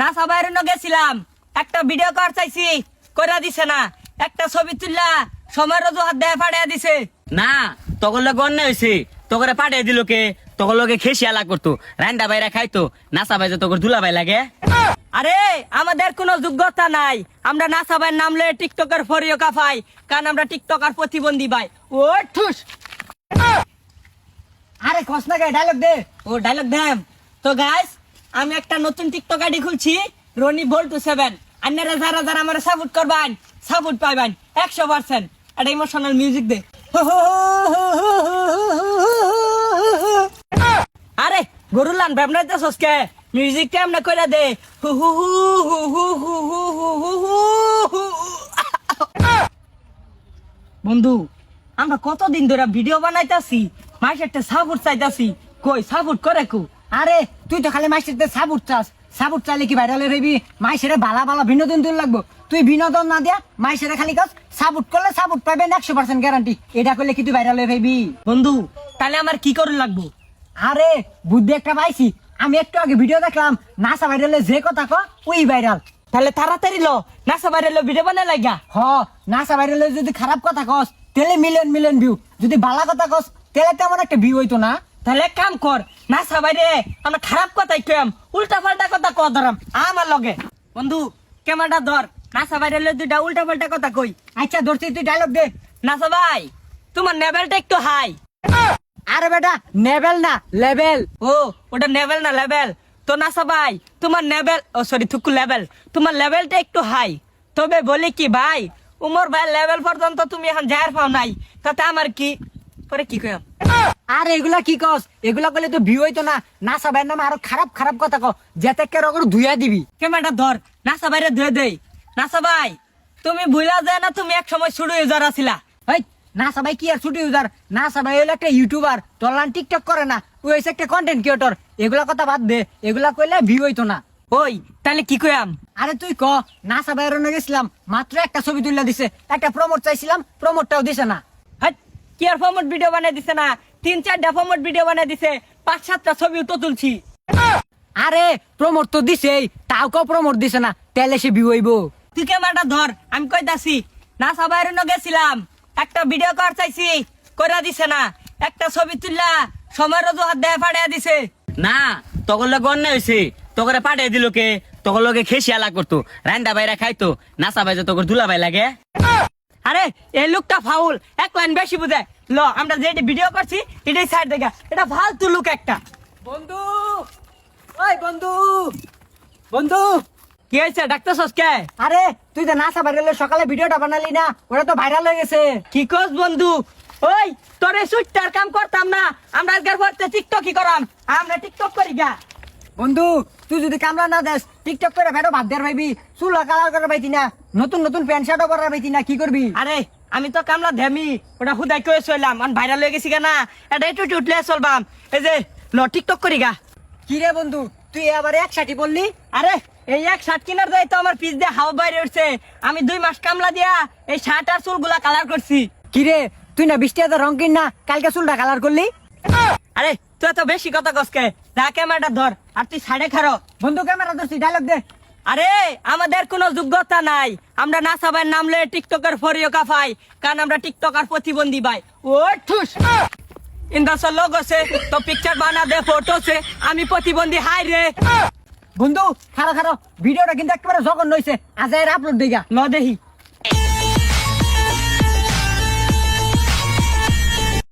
NASA ন গেছিলাম। একটা ভিডিও কর চাইছি কইরা দিছে না। একটা ছবি তুললা সময়ের হাত দেয় ফাড়িয়া দিছে। না তখন লোক অন্য হয়েছে তোকে পাঠিয়ে দিল কে? তখন লোকে খেসি আলা করতো। রান্ডা বাইরে খাইতো। নাচা বাইরে তোকে দুলা বাই লাগে। আরে আমাদের কোনো যোগ্যতা নাই। আমরা নাসা বাইর নাম লয়ে টিকটকের ফরিও কাফাই কারণ আমরা টিকটকার প্রতিবন্ধী ভাই। ও ঠুস। আরে গে ডায়লগ দে। ও ডায়লগ দেম। তো গাইস আমি একটা নতুন টিকটক আইডি খুলছি রনি বল্টু সেভেন আপনারা যারা যারা আমার সাপোর্ট করবেন সাপোর্ট পাইবেন একশো পার্সেন্ট একটা ইমোশনাল মিউজিক দে আরে গরুলান ভাবনাতে সসকে মিউজিকটা আমরা কইরা দে হু হু হু হু হু হু হু হু হু। বন্ধু আমরা কতদিন ধরে ভিডিও বানাইতাছি মাইসেরটা সাপোর্ট চাইতাছি কই সাপোর্ট করে কু আরে তুই তো খালি মাইসেরতে সাবুট চাস। সাবুট চাইলে কি ভাইরাল হইবি মাইসেরে বালা বালা বিনোদন দূর লাগবো। তুই বিনোদন না দিয়া মাইসেরে খালি কাজ সাবুট করলে সাবুট পাইবেন একশো পার্সেন্ট গ্যারান্টি এটা করলে কি তুই ভাইরাল হয়ে ভাইবি বন্ধু তাহলে আমার কি করুন লাগবো? আরে বুদ্ধি একটা পাইছি। আমি একটু আগে ভিডিও দেখলাম নাসা ভাইরালে যে কথা ক ওই ভাইরাল তাহলে তাড়াতাড়ি লো নাসা বাইরে লো ভিডিও বানাই লাগা হ নাসা ভাইরালে যদি খারাপ কথা কস তাহলে মিলিয়ন মিলিয়ন ভিউ যদি বালা কথা কস তাহলে তেমন একটা ভিউ হইতো না। তাহলে কাম কর নাসা বাইরে আমরা খারাপ কথাই কম উল্টা পাল্টা কথা কয় ধরাম, আমার লগে। বন্ধু, ক্যামেরাটা ধর নাসা বাইরে লো দুইটা উল্টা পাল্টা কথা কই। আচ্ছা ধরছি, তুই ডায়লগ দে। নাসা ভাই তোমার লেভেলটা একটু হাই আরে বেটা নেবেল না, লেভেল। ও, ওটা লেভেল না, লেভেল। তো নাসা ভাই তোমার লেভেল ও সরি থুকু লেভেল। তোমার লেভেলটা একটু হাই তবে বলি কি ভাই, উমর ভাই লেভেল পর্যন্ত তুমি এখন যার পাও নাই। তাতে আমার কি? পরে কি কয়াম আর এগুলা কি কস? এগুলা করলে তো ভিউ হইতো না। নাসা ভাইয়ের নামে আরও খারাপ খারাপ কথা ক যেতে কে রকম ধুইয়া দিবি। ক্যামেরাটা ধর। নাসা বাইরে ধুয়ে দেই। না ভাই তুমি ভুলা যায় না তুমি এক সময় শুরু ইউজার আছিলা এই নাসা ভাই কি আর ছুটি ইউজার? নাসা ভাই হলো একটা ইউটিউবার। তোলান টিকটক করে না। ওই হইছে একটা কন্টেন্ট ক্রিয়েটর এগুলা কথা বাদ দে। এগুলা কইলে ভিউ হইতো না। ওই তাহলে কি কয়াম আরে তুই ক নাসা ভাইয়ের রনে গেছিলাম। মাত্র একটা ছবি তুলে দিছে। একটা প্রমোট চাইছিলাম প্রমোটটাও দিছে না। হাট কি আর প্রমোট ভিডিও বানাই দিছে না? তিন চারটা ফরমট ভিডিও বানাই দিছে। পাঁচ সাতটা ছবিও তো তুলছি। আরে প্রমোট তো দিছেই। তাও কেউ প্রমোট দিছে না। তাহলে সে ভিউ হইব। তুই ক্যামেরাটা ধর আমি কইতাছি নাসা বাইরে ন গেছিলাম। একটা ভিডিও কর চাইছি কইরা দিছে না। একটা ছবি তুললা সময়ের হাত দেয় ফাড়িয়া দিছে। না তখন লোক অন্য হয়েছে তোকে পাঠিয়ে দিল কে? তখন লোকে খেসি আলা করতো। রান্ডা বাইরে খাইতো। নাচা বাইরে তোকে দুলা বাই লাগে। আরে এই লোকটা ফাউল। এক লাইন বেশি বুঝে। ল আমরা যেটা ভিডিও করছি এটাই সাইড দেখা। এটা ফালতু লুক একটা। বন্ধু ওই বন্ধু বন্ধু। কি হয়েছে ডাক্তার সসকে আরে তুই তো নাসা ভাইরালের সকালে ভিডিওটা বানালি না ওটা তো ভাইরাল হয়ে গেছে। কি কস বন্ধু? ওই তোরে সুইটার কাম করতাম না। আমরা আজকের টিকটক কি করাম। আমরা টিকটক করি গা। বন্ধু তুই যদি কামলা না দেস টিকটক করে ভেটো বাদ দেওয়ার ভাইবি চুল কালার করে পাইতি না নতুন নতুন প্যান্ট শার্টও করার পাইতি না কি করবি? আরে আমি তো কামলা ধেমি ওটা হুদাই কয়ে চললাম আমি ভাইরাল হয়ে গেছি না এটা একটু উঠলে চলবাম। এই যে ল টিকটক করি গা। কি রে বন্ধু তুই আবার এক সাথী বললি আরে এই এক শার্ট কিনার যাই তো আমার পিস দিয়ে হাওয়া বাইরে উঠছে। আমি দুই মাস কামলা দিয়া এই শার্ট আর চুলগুলা কালার করছি। কি রে তুই না বৃষ্টি হাজার রং কিন না কালকে চুলটা কালার করলি? আরে তুই তো বেশি কথা কসকে যা ক্যামেরাটা ধর আর তুই সাড়ে খারো বন্ধু ক্যামেরা ধরছি ডায়লগ দে। আরে আমাদের কোনো যোগ্যতা নাই। আমরা নাসাবার নাম লয়ে টিকটকের ফরিও কাফাই কারণ আমরা টিকটকার প্রতিবন্ধী ভাই। ও ঠুস। ইন্দাসর লোক আছে তো পিকচার বানা দে ফটো সে আমি প্রতিবন্ধী হাই রে। বন্ধু খারো খারো ভিডিওটা কিন্তু একেবারে জঘন্য হয়েছে আজ এর আপলোড দিগা। ন দেহি